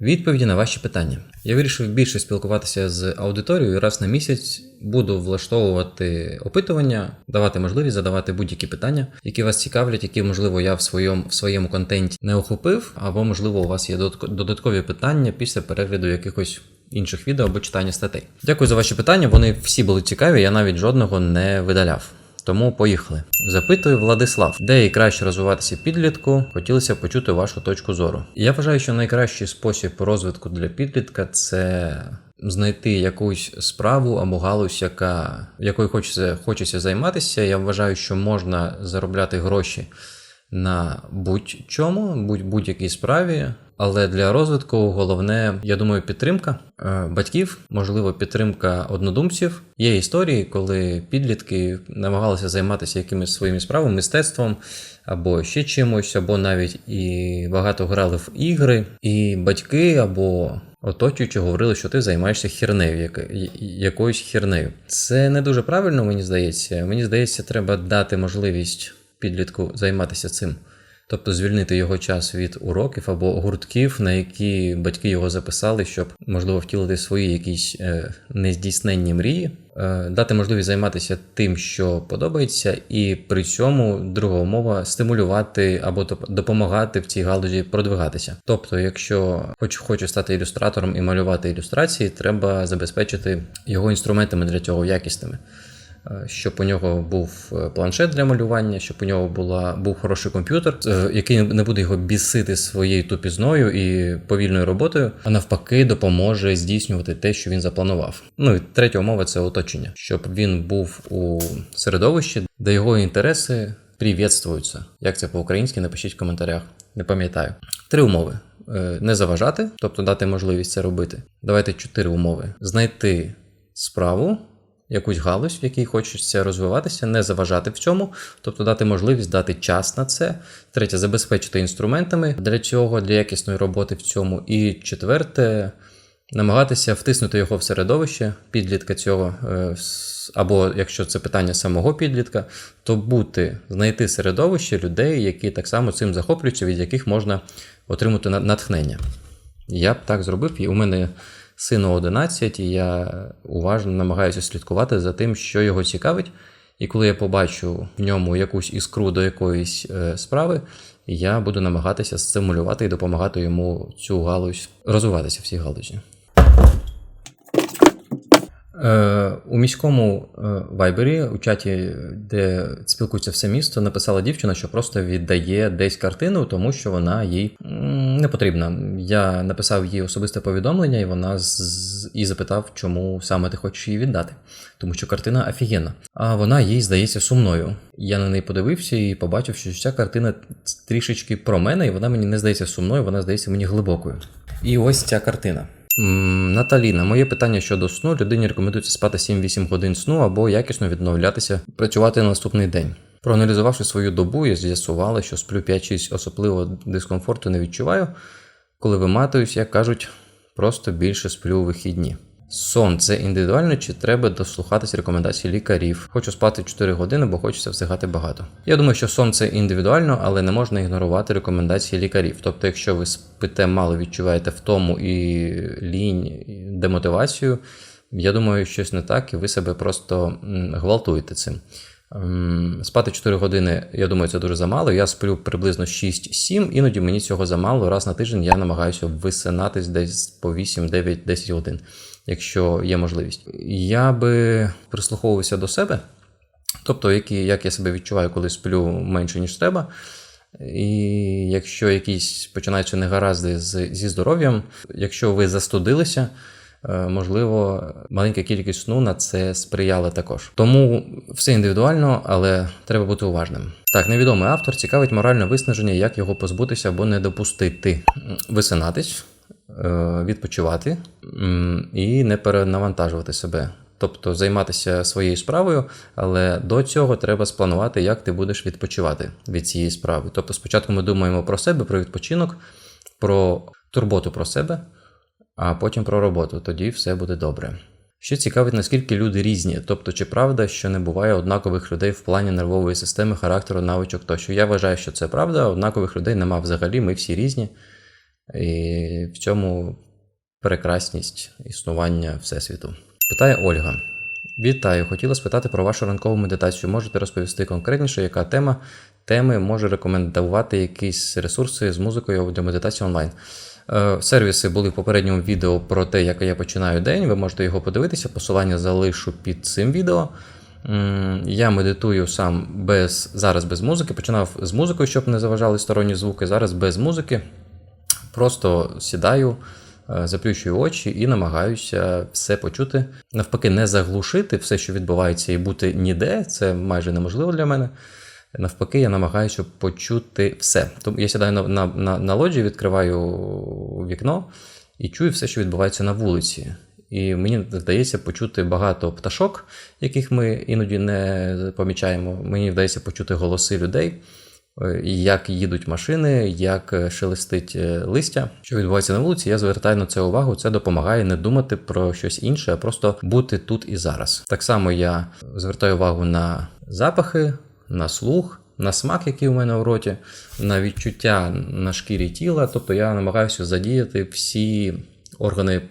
Відповіді на ваші питання. Я вирішив більше спілкуватися з аудиторією раз на місяць буду влаштовувати опитування, давати можливість задавати будь-які питання, які вас цікавлять, які, можливо, я в своєму, в своєму контенті не охопив, або, можливо, у вас є додатко- додаткові питання після перегляду якихось інших відео або читання статей. Дякую за ваші питання. Вони всі були цікаві, я навіть жодного не видаляв. Тому поїхали. Запитує Владислав, де і краще розвиватися підлітку, хотілося почути вашу точку зору. Я вважаю, що найкращий спосіб розвитку для підлітка це знайти якусь справу або галузь, яка якою хочеться, хочеться займатися. Я вважаю, що можна заробляти гроші на будь-чому, будь- будь-якій справі. Але для розвитку головне, я думаю, підтримка е, батьків, можливо, підтримка однодумців. Є історії, коли підлітки намагалися займатися якимись своїми справами, мистецтвом або ще чимось, або навіть і багато грали в ігри, і батьки або оточуючи говорили, що ти займаєшся хернею, яка- я- якоюсь хернею. Це не дуже правильно, мені здається. Мені здається, треба дати можливість підлітку займатися цим. Тобто звільнити його час від уроків або гуртків, на які батьки його записали, щоб можливо втілити свої якісь е, нездійсненні мрії, е, дати можливість займатися тим, що подобається, і при цьому друга умова стимулювати або доп- допомагати в цій галузі продвигатися. Тобто, якщо хоч хоче стати ілюстратором і малювати ілюстрації, треба забезпечити його інструментами для цього якісними. Е, щоб у нього був е, планшет для малювання, щоб у нього була, був хороший комп'ютер, е, який не буде його бісити своєю тупізною і повільною роботою, а навпаки, допоможе здійснювати те, що він запланував. Ну і третя умова це оточення, щоб він був у середовищі, де його інтереси привітствуються. Як це по-українськи, напишіть в коментарях. Не пам'ятаю. Три умови. Не заважати, тобто дати можливість це робити. Давайте чотири умови: знайти справу, якусь галузь, в якій хочеться розвиватися, не заважати в цьому, тобто дати можливість дати час на це. Третє, забезпечити інструментами для цього, для якісної роботи в цьому. І четверте, намагатися втиснути його в середовище підлітка цього, е, або якщо це питання самого підлітка, то бути, знайти середовище людей, які так само цим захоплюються, від яких можна отримати натхнення. Я б так зробив. І у мене сину 11, і я уважно намагаюся слідкувати за тим, що його цікавить. І коли я побачу в ньому якусь іскру до якоїсь е, справи, я буду намагатися стимулювати і допомагати йому цю галузь розвиватися в цій галузі. Е, у міському е, вайбері, у чаті, де спілкується все місто, написала дівчина, що просто віддає десь картину, тому що вона їй не потрібна. Я написав їй особисте повідомлення, і вона і запитав, чому саме ти хочеш її віддати. Тому що картина офігенна. А вона їй здається сумною. Я на неї подивився і побачив, що ця картина трішечки про мене, і вона мені не здається сумною, вона здається мені глибокою. І ось ця картина. Наталіна, моє питання щодо сну. Людині рекомендується спати 7-8 годин сну або якісно відновлятися, працювати на наступний день. Проаналізувавши свою добу, я з'ясувала, що сплю 5-6, особливо дискомфорту не відчуваю. Коли виматуюсь, як кажуть, просто більше сплю у вихідні. Сон це індивідуально чи треба дослухатись рекомендацій лікарів? Хочу спати 4 години, бо хочеться встигати багато. Я думаю, що сон це індивідуально, але не можна ігнорувати рекомендації лікарів. Тобто, якщо ви спите мало, відчуваєте втому і лінь, і демотивацію, я думаю, щось не так, і ви себе просто гвалтуєте цим. Ем, Спати 4 години, я думаю, це дуже замало. Я сплю приблизно 6-7, іноді мені цього замало. Раз на тиждень я намагаюся висинатись десь по 8, 9, 10 годин, якщо є можливість. Я би прислуховувався до себе, тобто, які, як я себе відчуваю, коли сплю менше, ніж треба. І якщо якісь починаються негаразди з, зі здоров'ям, якщо ви застудилися, е, можливо, маленька кількість сну на це сприяла також. Тому все індивідуально, але треба бути уважним. Так, невідомий автор цікавить моральне виснаження, як його позбутися або не допустити. Висинатись, відпочивати і не перенавантажувати себе. Тобто займатися своєю справою, але до цього треба спланувати, як ти будеш відпочивати від цієї справи. Тобто, спочатку ми думаємо про себе, про відпочинок, про турботу про себе, а потім про роботу. Тоді все буде добре. Ще цікавить, наскільки люди різні, тобто, чи правда, що не буває однакових людей в плані нервової системи, характеру, навичок тощо. Я вважаю, що це правда, однакових людей нема взагалі, ми всі різні. І в цьому прекрасність існування Всесвіту. Питає Ольга. Вітаю, хотіла спитати про вашу ранкову медитацію. Можете розповісти конкретніше, яка тема теми може рекомендувати якісь ресурси з музикою для медитації онлайн. Е, Сервіси були в попередньому відео про те, як я починаю день. Ви можете його подивитися. Посилання залишу під цим відео. Я медитую сам без зараз без музики. Починав з музикою, щоб не заважали сторонні звуки. Зараз без музики. Просто сідаю, е, заплющую очі і намагаюся все почути. Навпаки, не заглушити все, що відбувається, і бути ніде. Це майже неможливо для мене. Навпаки, я намагаюся почути все. Тому я сідаю на, на, на, на лоджі, відкриваю вікно і чую все, що відбувається на вулиці. І мені вдається почути багато пташок, яких ми іноді не помічаємо. Мені вдається почути голоси людей, як їдуть машини, як е, шелестить е, листя, що відбувається на вулиці. Я звертаю на це увагу. Це допомагає не думати про щось інше, а просто бути тут і зараз. Так само я звертаю увагу на запахи, на слух. На смак, який у мене в роті, на відчуття на шкірі тіла, тобто я намагаюся задіяти всі органи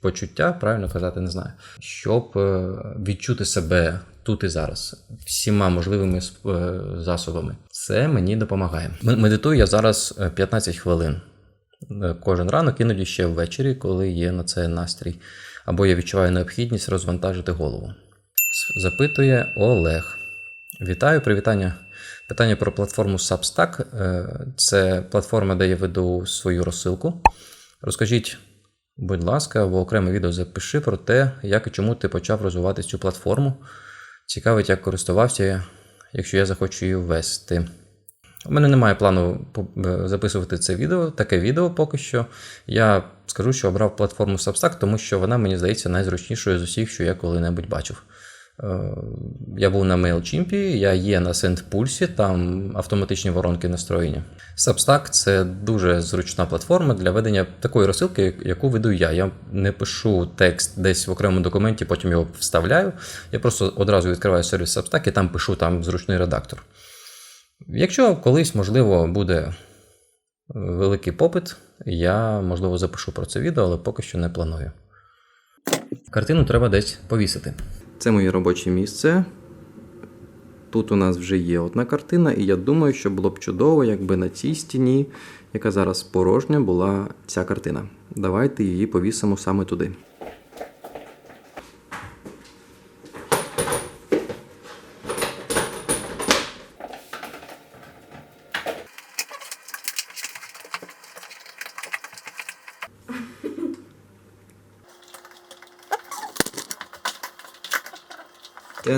почуття, правильно казати, не знаю, щоб е, відчути себе тут і зараз всіма можливими е, засобами. Це мені допомагає. Медитую я зараз е, 15 хвилин Е, кожен ранок, іноді ще ввечері, коли є на це настрій, або я відчуваю необхідність розвантажити голову. Запитує Олег. Вітаю, привітання. Питання про платформу Substack. Е, Це платформа, де я веду свою розсилку. Розкажіть, будь ласка, або окреме відео запиши про те, як і чому ти почав розвивати цю платформу. Цікавить, як користувався, якщо я захочу її ввести. У мене немає плану е, записувати це відео, таке відео поки що. Я скажу, що обрав платформу Substack, тому що вона мені здається найзручнішою з усіх, що я коли-небудь бачив. Е, Я був на MailChimp, я є на SendPulse, там автоматичні воронки настроєння. Substack це дуже зручна платформа для ведення такої розсилки, яку веду я. Я не пишу текст десь в окремому документі, потім його вставляю. Я просто одразу відкриваю сервіс Substack і там пишу там зручний редактор. Якщо колись, можливо, буде великий попит, я, можливо, запишу про це відео, але поки що не планую. Картину треба десь повісити. Це моє робоче місце. Тут у нас вже є одна картина, і я думаю, що було б чудово, якби на цій стіні, яка зараз порожня, була ця картина. Давайте її повісимо саме туди.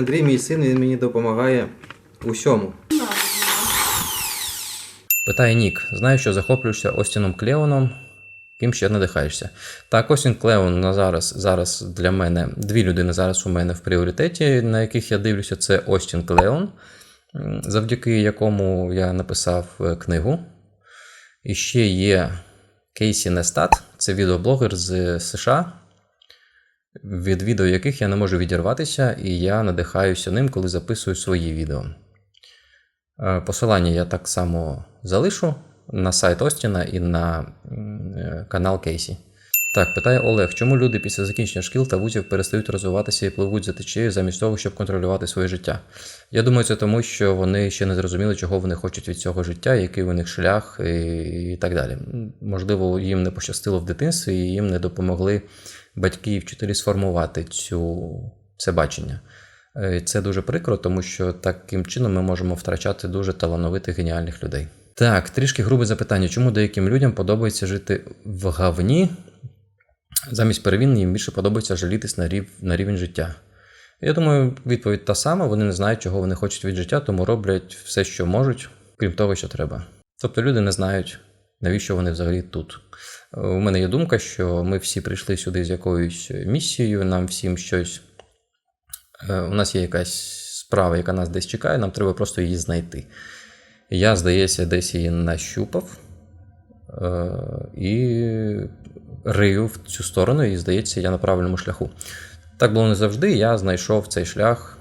Андрій, мій син, він мені допомагає усьому. Питає Нік. Знаю, що захоплюєшся Остіном Клеоном. Ким ще надихаєшся? Так, Остін Клеон на зараз, зараз для мене дві людини зараз у мене в пріоритеті, на яких я дивлюся, це Остін Клеон, завдяки якому я написав е, книгу. І ще є Кейсі Нестат, це відеоблогер з США, від відео яких я не можу відірватися, і я надихаюся ним, коли записую свої відео. Е, Посилання я так само залишу на сайт Остіна і на е, канал Кейсі. Так, питає Олег, чому люди після закінчення шкіл та вузів перестають розвиватися і пливуть за течією замість того, щоб контролювати своє життя? Я думаю, це тому, що вони ще не зрозуміли, чого вони хочуть від цього життя, який у них шлях і, і так далі. Можливо, їм не пощастило в дитинстві, і їм не допомогли батьки і вчителі сформувати цю, це бачення. Е, Це дуже прикро, тому що таким чином ми можемо втрачати дуже талановитих геніальних людей. Так, трішки грубе запитання. Чому деяким людям подобається жити в гавні? Замість перемін їм більше подобається жалітись на, рів, на рівень життя. Я думаю, відповідь та сама. Вони не знають, чого вони хочуть від життя, тому роблять все, що можуть, крім того, що треба. Тобто люди не знають, навіщо вони взагалі тут. У мене є думка, що ми всі прийшли сюди з якоюсь місією, нам всім щось. Е, У нас є якась справа, яка нас десь чекає, нам треба просто її знайти. Я, здається, десь її нащупав е, і рию в цю сторону, і здається, я на правильному шляху. Так було не завжди. Я знайшов цей шлях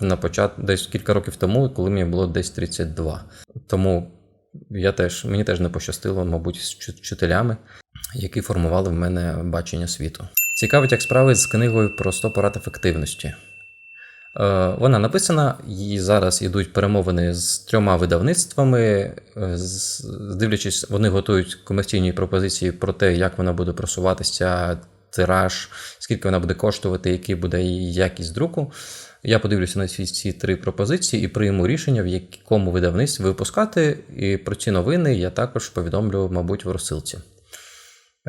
на почат... десь кілька років тому, коли мені було десь 32. Тому я теж, мені теж не пощастило, мабуть, з вчителями, які формували в мене бачення світу. Цікавить, як справи з книгою про 100 порад ефективності. Е, Вона написана, і зараз йдуть перемовини з трьома видавництвами. е, Дивлячись, вони готують комерційні пропозиції про те, як вона буде просуватися, тираж, скільки вона буде коштувати, який буде її якість друку. Я подивлюся на ці, ці три пропозиції і прийму рішення, в якому видавництві випускати. І про ці новини я також повідомлю, мабуть, в розсилці.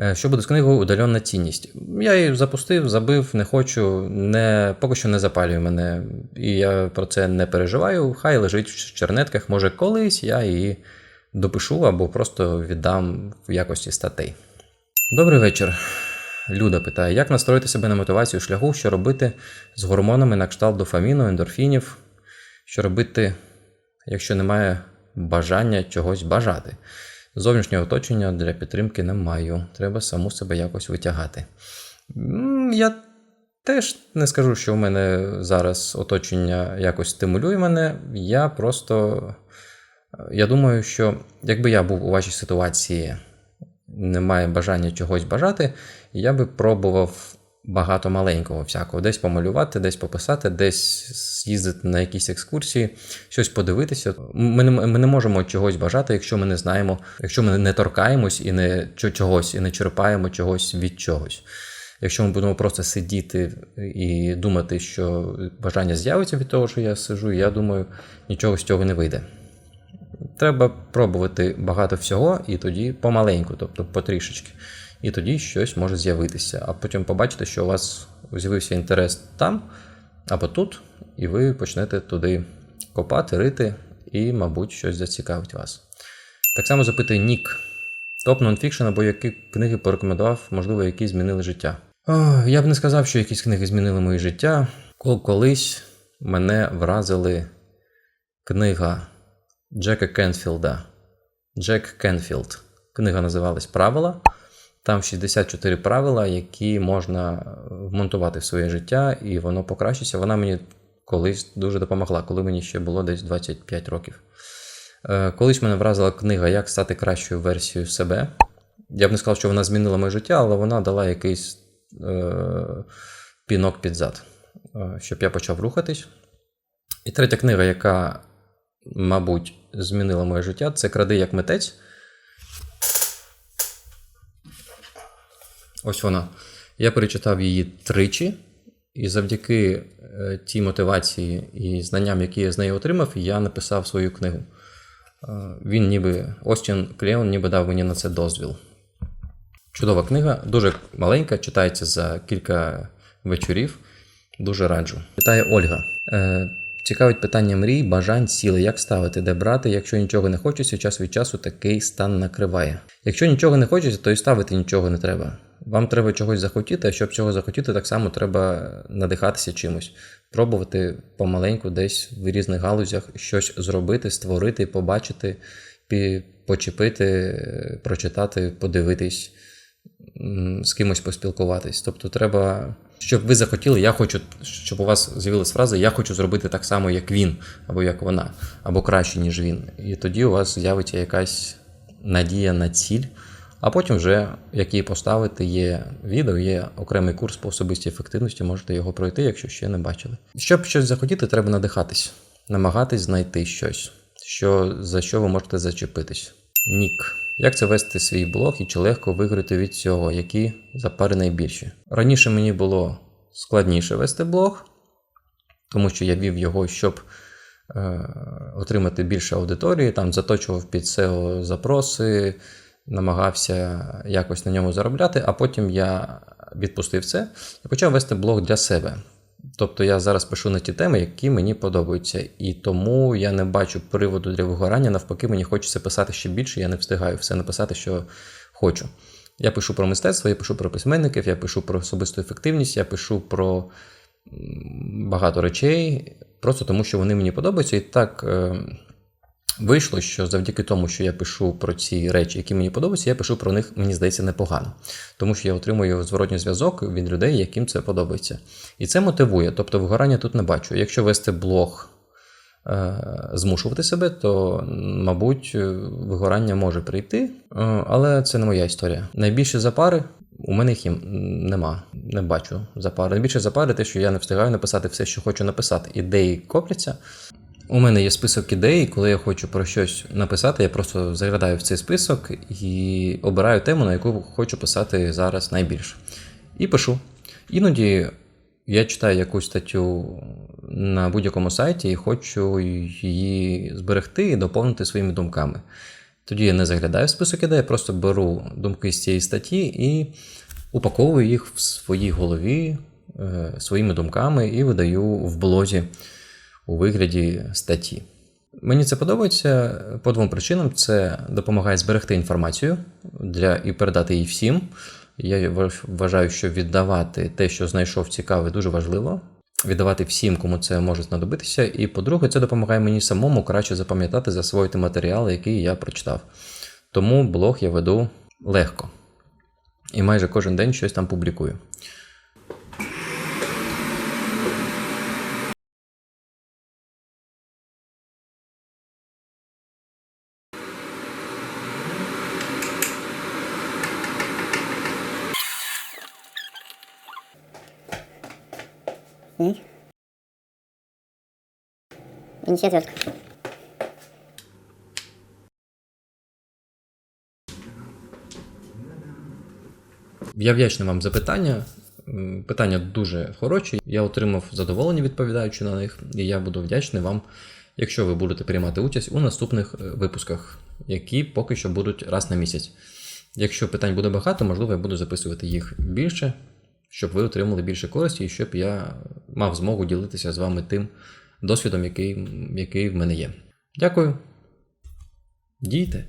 Е, Що буде з книгою Удальонна цінність? Я її запустив, забив, не хочу, не, поки що не запалює мене. І я про це не переживаю. Хай лежить в чернетках. Може, колись я її допишу або просто віддам в якості статей. Добрий вечір. Люда питає, як настроїти себе на мотивацію шляху, що робити з гормонами на кшталт дофаміну, ендорфінів, що робити, якщо немає бажання чогось бажати. Зовнішнього оточення для підтримки не маю. Треба саму себе якось витягати. Я теж не скажу, що у мене зараз оточення якось стимулює мене. Я просто. Я думаю, що якби я був у вашій ситуації, немає бажання чогось бажати, я би пробував багато маленького всякого. Десь помалювати, десь пописати, десь з'їздити на якісь екскурсії, щось подивитися. Ми не, ми не можемо чогось бажати, якщо ми не знаємо, якщо ми не торкаємось і не чогось, і не черпаємо чогось від чогось. Якщо ми будемо просто сидіти і думати, що бажання з'явиться від того, що я сижу, я думаю, нічого з цього не вийде. Треба пробувати багато всього і тоді помаленьку, тобто потрішечки. І тоді щось може з'явитися. А потім побачите, що у вас з'явився інтерес там або тут, і ви почнете туди копати, рити, і, мабуть, щось зацікавить вас. Так само запитує Нік. Топ нонфікшн або які книги порекомендував, можливо, які змінили життя. О, я б не сказав, що якісь книги змінили моє життя. Кол- Колись мене вразили книга Джека Кенфілда. Джек Кенфілд. Книга називалась Правила. Там 64 правила, які можна вмонтувати в своє життя, і воно покращиться. Вона мені колись дуже допомогла, коли мені ще було десь 25 років. Е, Колись мене вразила книга Як стати кращою версією себе. Я б не сказав, що вона змінила моє життя, але вона дала якийсь е, пінок під зад, е, щоб я почав рухатись. І третя книга, яка, мабуть, змінила моє життя, це Кради як митець. Ось вона. Я перечитав її тричі, і завдяки е, тій мотивації і знанням, які я з неї отримав, я написав свою книгу. Е, Він ніби Остін Клеон ніби дав мені на це дозвіл. Чудова книга, дуже маленька, читається за кілька вечорів. Дуже раджу. Питає Ольга. Цікавить питання мрій, бажань, сіли. Як ставити, де брати, якщо нічого не хочеться, час від часу такий стан накриває. Якщо нічого не хочеться, то і ставити нічого не треба. Вам треба чогось захотіти, а щоб цього захотіти, так само треба надихатися чимось, пробувати помаленьку десь в різних галузях щось зробити, створити, побачити, почепити, прочитати, подивитись з кимось поспілкуватись. Тобто треба, щоб ви захотіли, я хочу, щоб у вас з'явилась фраза Я хочу зробити так само, як він, або як вона, або краще, ніж він. І тоді у вас з'явиться якась надія на ціль. А потім вже, як її поставити, є відео, є окремий курс по особистій ефективності, можете його пройти, якщо ще не бачили. Щоб щось захотіти, треба надихатись, намагатись знайти щось, що, за що ви можете зачепитись. Нік. Як це вести свій блог і чи легко виграти від цього, які запари найбільші? Раніше мені було складніше вести блог, тому що я вів його, щоб е, отримати більше аудиторії, там заточував під SEO запроси, намагався якось на ньому заробляти, а потім я відпустив це і почав вести блог для себе. Тобто я зараз пишу на ті теми, які мені подобаються, і тому я не бачу приводу для вигорання. Навпаки, мені хочеться писати ще більше, я не встигаю все написати, що хочу. Я пишу про мистецтво, я пишу про письменників, я пишу про особисту ефективність, я пишу про багато речей, просто тому що вони мені подобаються. І так е, вийшло, що завдяки тому, що я пишу про ці речі, які мені подобаються, я пишу про них, мені здається, непогано. Тому що я отримую зворотній зв'язок від людей, яким це подобається. І це мотивує. Тобто вигорання тут не бачу. Якщо вести блог е, змушувати себе, то, мабуть, е, вигорання може прийти, е, але це не моя історія. Найбільше запари у мене їх нема. Не бачу запари. Найбільше запари те, що я не встигаю написати все, що хочу написати. Ідеї копляться. У мене є список ідей, коли я хочу про щось написати, я просто заглядаю в цей список і обираю тему, на яку хочу писати зараз найбільше. І пишу. Іноді я читаю якусь статтю на будь-якому сайті і хочу її зберегти і доповнити своїми думками. Тоді я не заглядаю в список ідей, я просто беру думки з цієї статті і упаковую їх в своїй голові е, своїми думками і видаю в блозі у вигляді статті. Мені це подобається по двом причинам: це допомагає зберегти інформацію для і передати її всім. Я вважаю, що віддавати те, що знайшов цікаве, дуже важливо. Віддавати всім, кому це може знадобитися. І по-друге, це допомагає мені самому краще запам'ятати, засвоїти матеріал, який я прочитав. Тому блог я веду легко. І майже кожен день щось там публікую. Ні. Ініціативка. Я вдячний вам за питання. Питання дуже хороші. Я отримав задоволення, відповідаючи на них, і я буду вдячний вам, якщо ви будете приймати участь у наступних е, випусках, які поки що будуть раз на місяць. Якщо питань буде багато, можливо, я буду записувати їх більше, щоб ви отримали більше користі і щоб я мав змогу ділитися з вами тим досвідом, який, який в мене є. Дякую. Дійте.